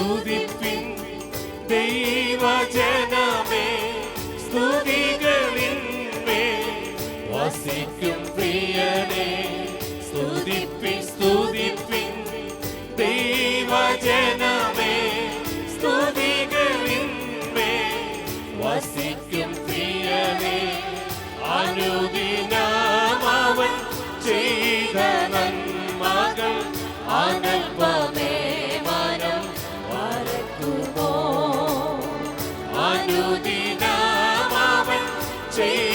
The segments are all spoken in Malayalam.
സ്തുതിപ്പിൻ ദൈവജനമേ സ്തുതികളിന്മേ വസിക്കും പ്രിയനെ. സ്തുതിപ്പിൻ സ്തുതിപ്പിൻ. take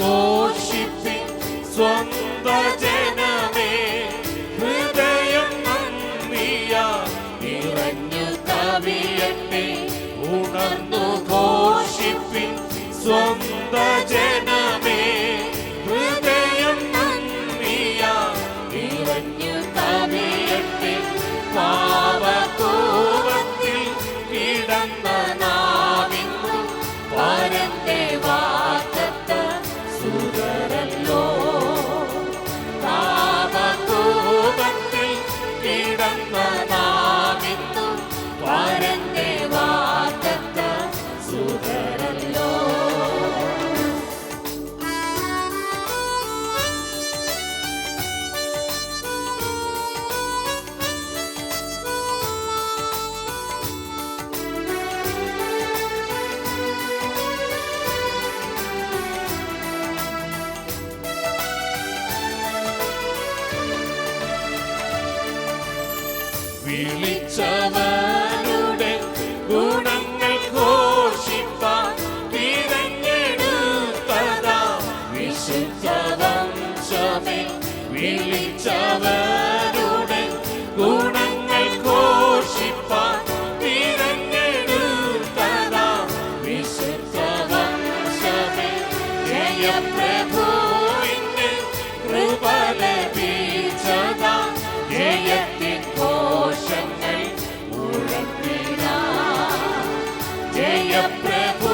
ഘോഷിപ്പിൻ സ്വന്ത ജനമേ ഹൃദയം നന്ദിയ നിറഞ്ഞു കവിയട്ടെ ഉണർന്നു ഘോഷിപ്പിൻ സ്വന്ത ജന വിളിച്ചവരുടെ ഗുണങ്ങൾ ഘോഷിപ്പാൻ തിരഞ്ഞെടുത്തതാ വിശുദ്ധ വംശമേ minha prego.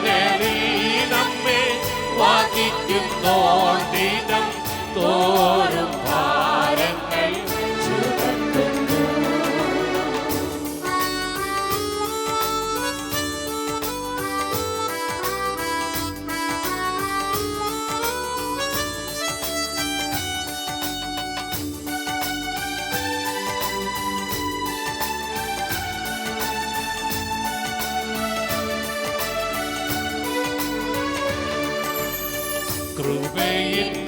വഹിക്കുന്നോണ്ടിനം തോ obey it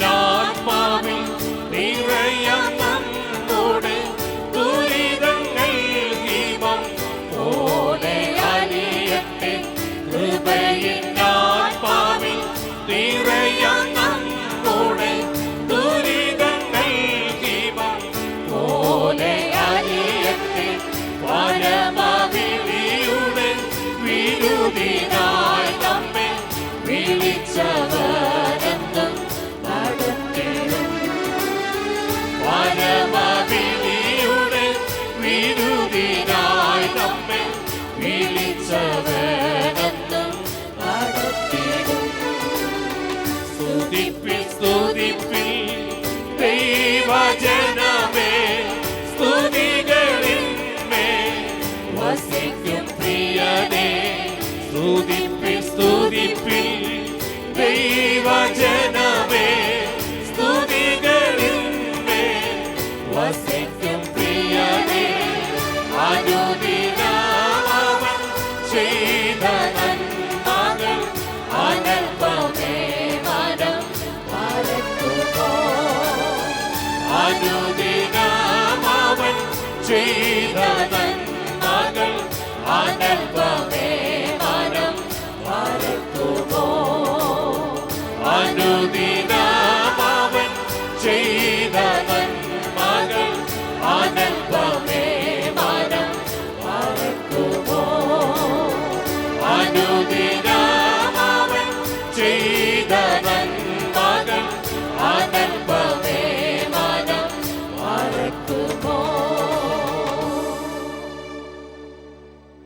അനുദിനമാവൻ ചെയ്ത നന്മകൾ അനൽപമേ മനം മറക്കുമോ അനുദിനമാവൻ ചെയ്ത നന്മകൾ അനൽപമേ മനം മറക്കുമോ അനുദിനമാവൻ ചെയ്ത